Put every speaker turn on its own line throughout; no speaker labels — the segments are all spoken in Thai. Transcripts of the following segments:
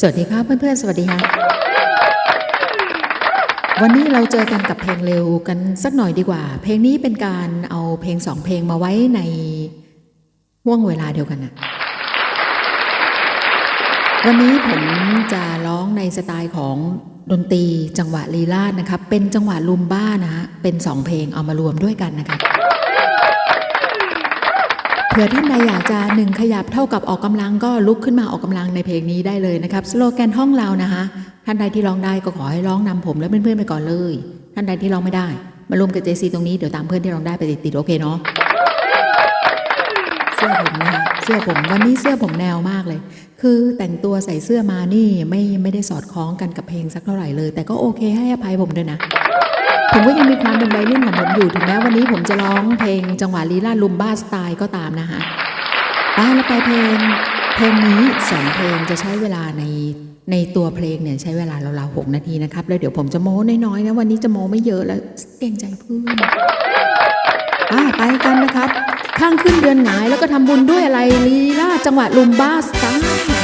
สวัสดีครับเพื่อนๆ สวัสดีค่ะ วันนี้เราเจอกันกับเพลงเร็วกันสักหน่อยดีกว่า เพลงนี้เป็นการเอาเพลงสองเพลงมาไว้ในห่วงเวลาเดียวกันนะวันนี้ผมจะร้องในสไตล์ของดนตรีจังหวะลีลาดนะครับ เป็นจังหวะลุมบ้านะฮะเป็นสองเพลงเอามารวมด้วยกันนะครับ ผื่อท่านใดอยากจะหนึ่งขยับเท่ากับออกกำลังก็ลุกขึ้นมาออกกำลังในเพลงนี้ได้เลยนะครับสโลแกนห้องเรานะคะ ท่านใดที่ร้องได้ก็ขอให้ร้องนำผมและเพื่อนๆไปก่อนเลย ท่านใดที่ร้องไม่ได้ มารวมกับเจซีตรงนี้เดี๋ยวตามเพื่อนที่ร้องได้ไปติดๆโอเคเนาะเสื้อผมนะคะเสื้อผมวันนี้เสื้อผมแนวมากเลย คือแต่งตัวใส่เสื้อมานี่ไม่ไม่ได้สอดคล้องกันกับเพลงสักเท่าไหร่เลย แต่ก็โอเคให้อภัยผมด้วยนะ ผมก็ยังมีความเป็นวัยรุ่นของผมอยู่ถึงแม้วันนี้ผมจะร้องเพลงจังหวะลีลาลุมบ้าสไตล์ก็ตามนะฮะป้าแล้วไปเพลง เพลงนี้สองเพลงจะใช้เวลาในในตัวเพลงเนี่ยใช้เวลาราวๆหกนาทีนะครับ แล้วเดี๋ยวผมจะโม้น้อยๆนะวันนี้จะโม้ไม่เยอะแล้วเกรงใจเพื่อนอ่าไปกันนะครับ ข้างขึ้นเดือนหงายแล้วก็ทำบุญด้วยอะไรลีลาจังหวะลุมบ้าสไตล์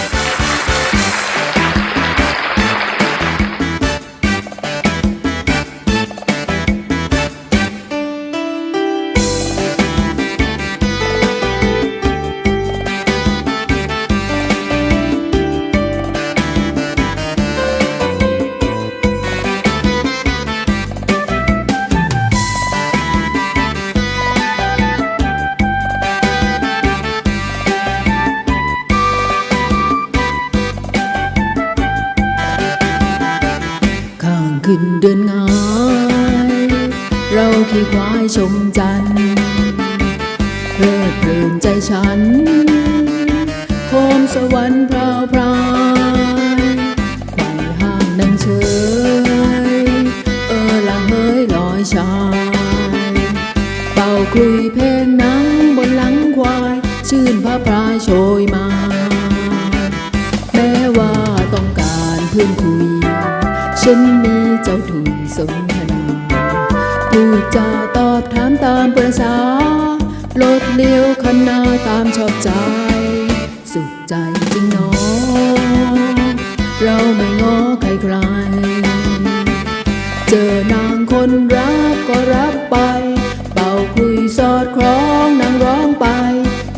ขึ้นเดือนงาย เราขี่ควายชมจันทร์เพลิดเพลินใจฉันโคมสวรรค์พราวพรายไขว่ห้างนั่งเฉย เออละเฮ้ยลอยชาย เป่าคลุยเพลงนังบนหลังควาย ชื่นพระพรายโชยมา แม้ว่าต้องการเพื่อนคุยฉันมีาถุยสนทนาพูดจาตอบถามตามประษาลดเลี้ยวคันนาตามชอบใจ สุขใจจริงหนอเราไม่ง้อใครใคร เจอนางคนรักก็รับไป เป่าคุยสอดคล้องนางร้องไป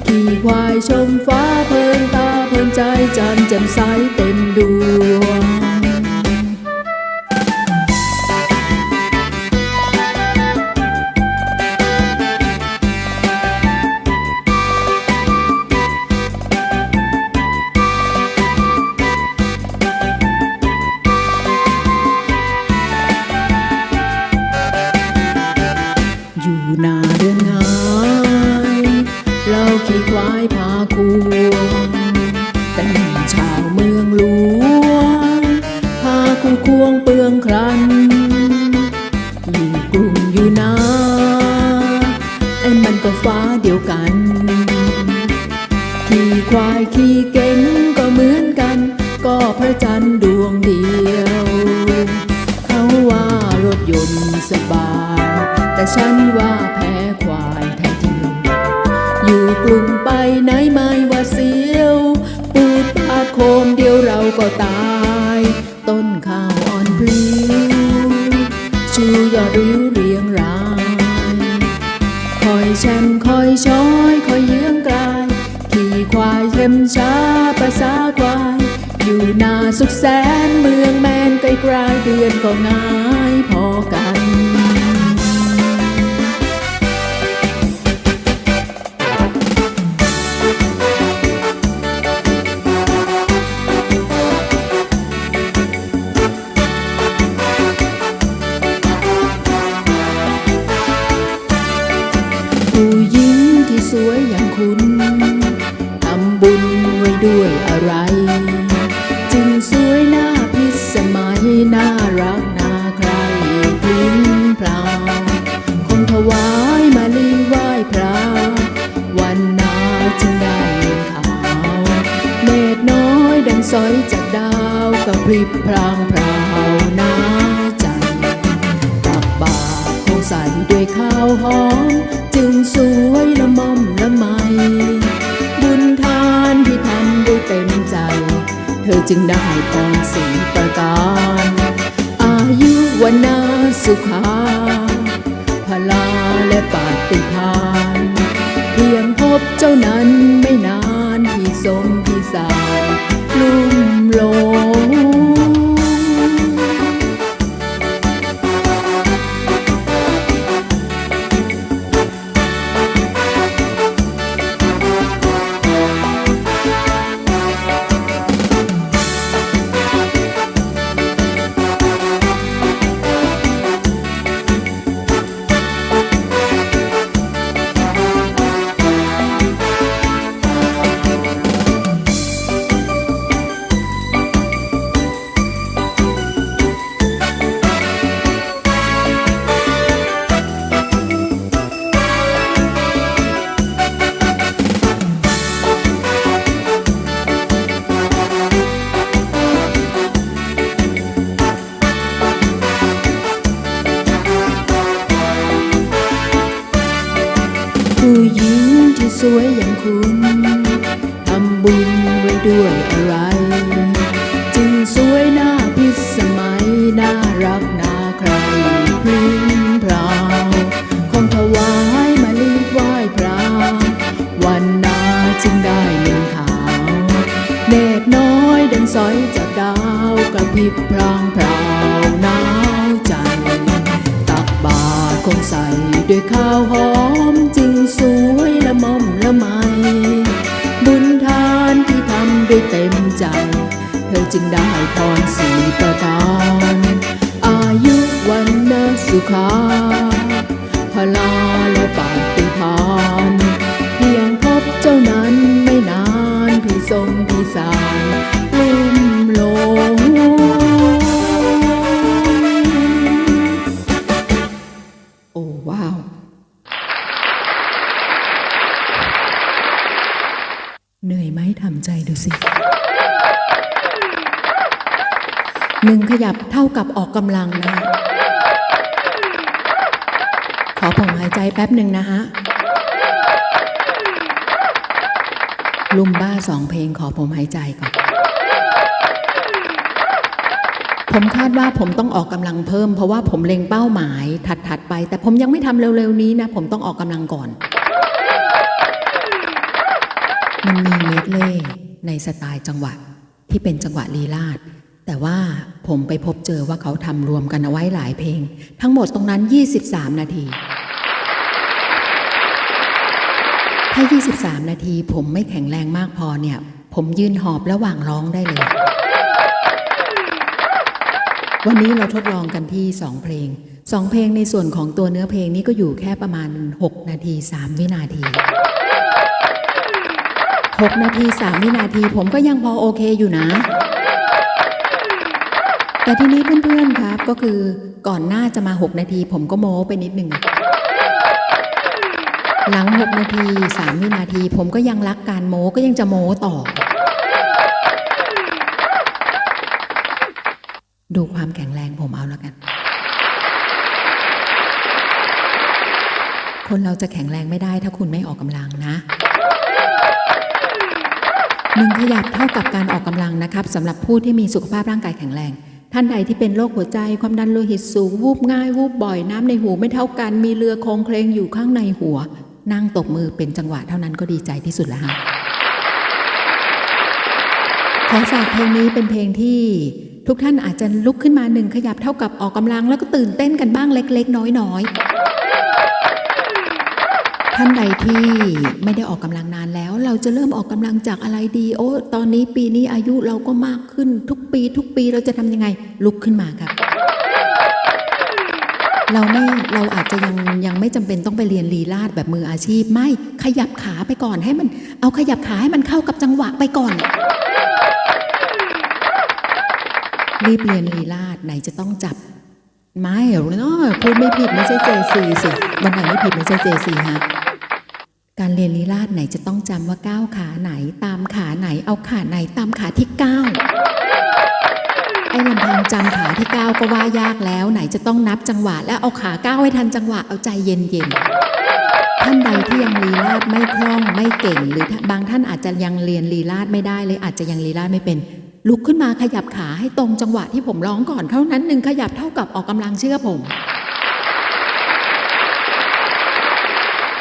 ขี่ควายชมฟ้าเพลินตาเพลินใจจันแจ่มใสเต็มดวง มันก็ฟ้าเดียวกัน ขี่ควายขี่เก่งก็เหมือนกัน ก็พระจันทร์ดวงเดียว เขาว่ารถยนต์สบาย แต่ฉันว่าแพ้ควายแท้จริงอยู่กลุ่มไปไหนไม่ว่าเสียวปูดปาดโคมเดียวเราก็ตาย ต้นข้าวอ่อนพลิ้วชูยอดริ้วเรียงราย คอยแช่มคอยช้อยคอยเยื้องกลาย ขี่ควายเช่มช้าภาษาควาย อยู่นาสุขแสนเมืองแมนไกลไกลเดือนก็ง่ายพอกัน สอยจากดาวกับพริบพรางพราวน้าใจตักบาตรคงใส่ด้วยข้าวหอม จึงสวยละม่อมละไม บุญทานที่ทำด้วยเต็มใจ เธอจึงได้พรสีประการ อายุวันนาสุขา พลาและปาฏิพาน เพียงพบเจ้านั้นไม่นานที่สมที่สา มหล วยอย่างคุณทำบุญไว้ด้วย ขาพลาและปาฏิพานเพียงพบเจ้านั้นไม่นานพี่ทรงพี่สารลุ่มหลงโอ้ว้าว เหนื่อยไหมทำใจดูสิหนึ่งขยับเท่ากับออกกำลังนะ ผมหายใจแป๊บหนึ่งนะฮะลุมบ้าสองเพลงขอผมหายใจก่อน ผมคาดว่าผมต้องออกกำลังเพิ่ม เพราะว่าผมเล็งเป้าหมายถัดๆไป แต่ผมยังไม่ทำเร็วๆนี้นะ ผมต้องออกกำลังก่อน มันมีเมดเล่ในสไตล์จังหวะที่เป็นจังหวะลีลาด แต่ว่าผมไปพบเจอว่าเขาทำรวมกันเอาไว้หลายเพลง ทั้งหมดตรงนั้น 23 นาที ถ้า 23 นาที ผมไม่แข็งแรงมากพอเนี่ย ผมยืนหอบระหว่างร้องได้เลย วันนี้เราทดลองกันที่ 2 เพลง 2 เพลงในส่วนของตัวเนื้อเพลงนี้ก็อยู่แค่ประมาณ 6 นาที 3 วินาที 6 นาที 3 วินาที ผมก็ยังพอโอเคอยู่นะ แต่ทีนี้เพื่อนๆครับก็คือก่อนหน้าจะมา 6 นาที ผมก็โม้ไปนิดหนึ่ง หลัง 6 นาที3วินาที ผมก็ยังรักการโม้ก็ยังจะโม้ต่อ ดูความแข็งแรงผมเอาแล้วกัน คนเราจะแข็งแรงไม่ได้ถ้าคุณไม่ออกกำลังนะหนึ่งขยับเท่ากับการออกกำลังนะครับสำหรับผู้ที่มีสุขภาพร่างกายแข็งแรง ท่านใดที่เป็นโรคหัวใจความดันโลหิตสูง วูบง่าย วูบบ่อยน้ำในหูไม่เท่ากัน มีเรือโครงเคลงอยู่ข้างในหัว นั่งตบมือเป็นจังหวะเท่านั้นก็ดีใจที่สุดแล้วฮะขอฝากเพลงนี้เป็นเพลงที่ทุกท่านอาจจะลุกขึ้นมาหนึ่งขยับเท่ากับออกกำลังแล้วก็ตื่นเต้นกันบ้างเล็ก ๆ น้อยๆ ท่านใดที่ไม่ได้ออกกำลังนานแล้ว เราจะเริ่มออกกำลังจากอะไรดี โอ้ตอนนี้ปีนี้อายุเราก็มากขึ้นทุกปี ทุกปีเราจะทำยังไงลุกขึ้นมาครับ เราไม่เราอาจจะยังยังไม่จำเป็นต้องไปเรียนลีลาดแบบมืออาชีพ ไม่ขยับขาไปก่อนให้มัน เอาขยับขาให้มันเข้ากับจังหวะไปก่อน รีบเรียนลีลาดไหนจะต้องจับไม้เหรอเนาะพูดไม่ผิดไม่ใช่เจซีสิวันไหนไม่ผิดไม่ใช่เจซีฮะการเรียนลีลาดไหนจะต้องจำว่าก้าวขาไหน ตามขาไหน เอาขาไหนตามขาที่ก้าวไอ้ลำพังจำขา ที่ก้าก็ว่ายากแล้ว ไหนจะต้องนับจังหวะ แล้วเอาขาก้าวให้ทันจังหวะเอาใจเย็นเย็นๆท่านใดที่ยังลีลาดไม่คล่องไม่เก่ง หรือบางท่านอาจจะยังเรียนลีลาดไม่ได้เลยอาจจะยังลีลาดไม่เป็น ลุกขึ้นมาขยับขาให้ตรงจังหวะที่ผมร้องก่อนเท่านั้นหนึ่งขยับเท่ากับออกกำลังเชื่อผม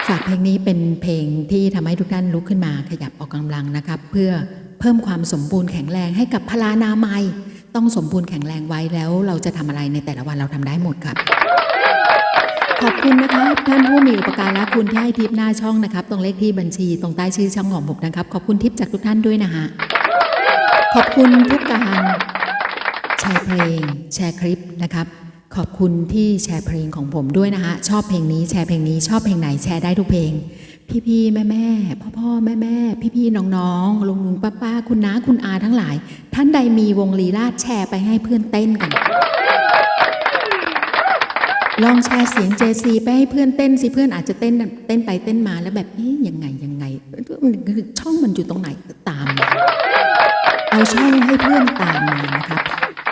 ฝากเพลงนี้เป็นเพลงที่ทำให้ทุกท่านลุกขึ้นมาขยับออกกำลังนะครับ เพื่อเพิ่มความสมบูรณ์แข็งแรงให้กับพลานามัย ต้องสมบูรณ์แข็งแรงไว้แล้ว เราจะทำอะไรในแต่ละวันเราทำได้หมดครับขอบคุณนะครับท่านผู้มีอุปการะคุณที่ให้ทิปหน้าช่องนะครับ ตรงเลขที่บัญชีตรงใต้ชื่อช่องของผมนะครับ ขอบคุณทิปจากทุกท่านด้วยนะฮะขอบคุณทุกการแชร์เพลง แชร์คลิปนะครับ ขอบคุณที่แชร์เพลงของผมด้วยนะฮะชอบเพลงนี้แชร์เพลงนี้ชอบเพลงไหนแชร์ได้ทุกเพลง พี่ๆ แม่แม่พ่อพ่อแม่แม่พี่ๆ น้องๆลุงลุงป้าป้าคุณน้าคุณอาทั้งหลาย ท่านใดมีวงลีลาดแชร์ไปให้เพื่อนเต้นกัน ลองแชร์เสียง JC ไปให้เพื่อนเต้นสิเพื่อนอาจจะเต้นเต้นไปเต้นมาแล้วแบบเอ๊ยยังไงยังไงช่องมันอยู่ตรงไหนตาม เอาช่องให้เพื่อนตามมานะครับ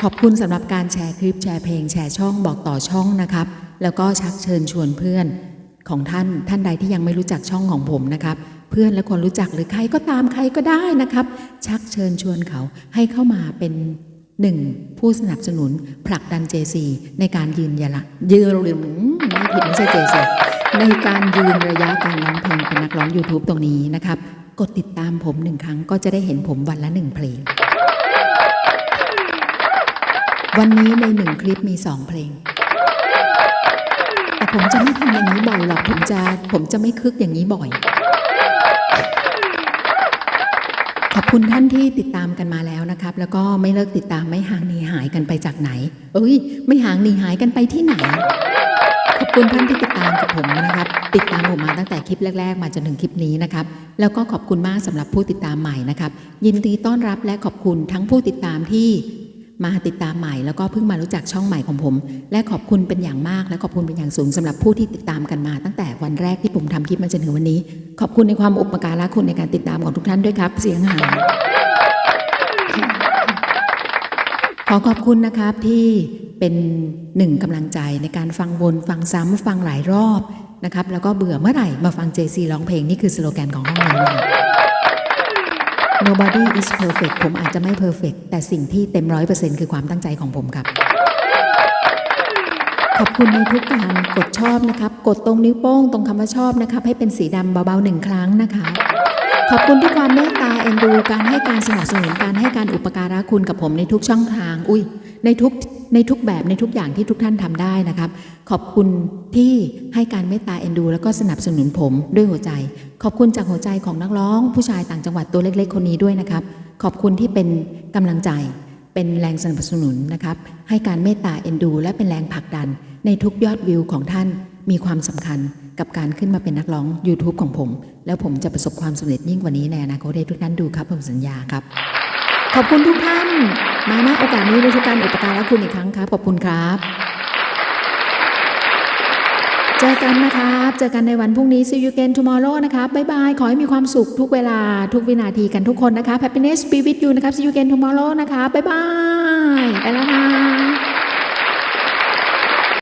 ขอบคุณสำหรับการแชร์คลิปแชร์เพลงแชร์ช่องบอกต่อช่องนะครับ แล้วก็ชักเชิญชวนเพื่อน ของท่านท่านใดที่ยังไม่รู้จักช่องของผมนะครับ เพื่อนและคนรู้จักหรือใครก็ตามใครก็ได้นะครับ ชักเชิญชวนเขาให้เข้ามาเป็นหนึ่งผู้สนับสนุนผลักดัน JC ในการยืนยละยืนอืมไม่ผิดไม่ใช่ JC ในการยืนระยะการร้องเพลงเป็นนักร้อง YouTube ตรงนี้นะครับ กดติดตามผมหนึ่งครั้งก็จะได้เห็นผมวันละหนึ่งเพลง วันนี้ในหนึ่งคลิปมีสองเพลง ผมจะไม่ทำอย่างนี้บ่อยหรอกผมจะผมจะไม่คึกอย่างนี้บ่อย ขอบคุณท่านที่ติดตามกันมาแล้วนะครับ แล้วก็ไม่เลิกติดตามไม่ห่างหนีหายกันไปจากไหน เอ้ย ไม่ห่างหนีหายกันไปที่ไหน ขอบคุณท่านที่ติดตามกับผมนะครับ ติดตามผมมาตั้งแต่คลิปแรก ๆ มาจนถึงคลิปนี้นะครับ แล้วก็ขอบคุณมากสำหรับผู้ติดตามใหม่นะครับ ยินดีต้อนรับและขอบคุณทั้งผู้ติดตามที่ มาติดตามใหม่แล้วก็เพิ่งมารู้จักช่องใหม่ของผม และขอบคุณเป็นอย่างมาก และขอบคุณเป็นอย่างสูงสำหรับผู้ที่ติดตามกันมา ตั้งแต่วันแรกที่ผมทำคลิปมาจนถึงวันนี้ ขอบคุณในความอุปการะคุณในการติดตามของทุกท่านด้วยครับ เสียงหายขอขอบคุณนะครับที่เป็นหนึ่งกำลังใจในการฟังวนฟังซ้ำฟังหลายรอบนะครับแล้วก็เบื่อเมื่อไหร่มาฟัง JC ร้องเพลงนี่คือสโลแกนของห้องนี้นะครับ Nobody is perfect ผมอาจจะไม่ perfect แต่สิ่งที่เต็มร้อยเปอร์เซ็นต์คือความตั้งใจของผมครับ ขอบคุณในทุกการกดชอบนะครับ กดตรงนิ้วโป้งตรงคำว่าชอบนะครับ ให้เป็นสีดำเบาๆหนึ่งครั้งนะคะขอบคุณที่ความเมตตาเอ็นดูการให้การสนับสนุนการให้การอุปการะคุณกับผมในทุกช่องทาง อุ้ยในทุกในทุกแบบในทุกอย่างที่ทุกท่านทำได้นะครับ ขอบคุณที่ให้การเมตตาเอ็นดู แล้วก็สนับสนุนผมด้วยหัวใจ ขอบคุณจากหัวใจของนักร้อง ผู้ชายต่างจังหวัดตัวเล็กๆ คนนี้ด้วยนะครับ ขอบคุณที่เป็นกำลังใจ เป็นแรงสนับสนุนนะครับ ให้การเมตตาเอ็นดู และเป็นแรงผลักดัน ในทุกยอดวิวของท่านมีความสำคัญกับการขึ้นมาเป็นนักร้อง YouTube ของผม แล้วผมจะประสบความสำเร็จยิ่งกว่านี้ในอนาคตให้ทุกท่านดูครับผมสัญญาครับ ขอบคุณทุกท่าน มาณโอกาสนี้ในทุกการอุปการะคุณอีกครั้งครับขอบคุณครับ เจอกันนะครับ เจอกันในวันพรุ่งนี้ see you again tomorrow นะครับบ๊ายบาย ขอให้มีความสุขทุกเวลาทุกวินาทีกันทุกคนนะคะ happiness be with you นะครับ see you again tomorrow นะคะบบ๊ายบาย ไปแล้วนะ